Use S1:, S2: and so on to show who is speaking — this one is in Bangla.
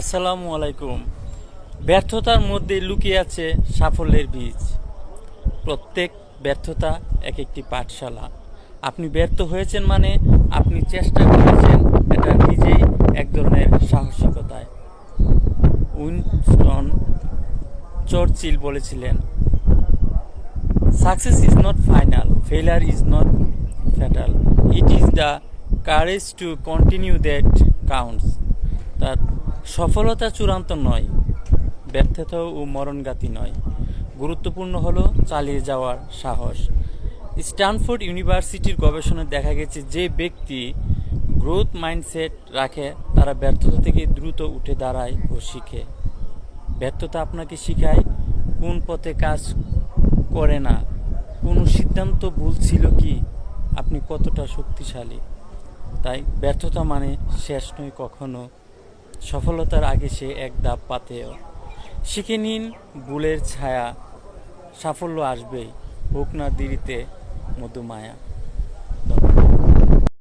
S1: আসসালামু আলাইকুম। ব্যর্থতার মধ্যে লুকিয়ে আছে সাফল্যের বীজ। প্রত্যেক ব্যর্থতা এক একটি পাঠশালা। আপনি ব্যর্থ হয়েছেন মানে আপনি চেষ্টা করেছেন এটা নিজেই এক ধরনের সাহসিকতায়। উইনস্টন চর্চিল বলেছিলেন success is not final failure is not fatal it is the courage to continue that counts তার সফলতা চূড়ান্ত নয়, ব্যর্থতা ও মরণঘাতী নয়। গুরুত্বপূর্ণ হলো চালিয়ে যাওয়ার সাহস। স্ট্যানফোর্ড ইউনিভার্সিটির গবেষণায় দেখা গেছে যে ব্যক্তি গ্রোথ মাইন্ডসেট রাখে, তারা ব্যর্থতা থেকে দ্রুত উঠে দাঁড়ায় ও শিখে। ব্যর্থতা আপনাকে শেখায় কোন পথে কাজ করে না। কোনো সিদ্ধান্ত ভুল ছিল কি? আপনি কতটা শক্তিশালী? তাই ব্যর্থতা মানে শেষ নয় কখনো। সফলতার আগে সে এক ধাপ পাতেও। শিখে নিন বুলের ছায়া, সাফল্য আসবেই, হোক না দেরিতে মধুমায়া।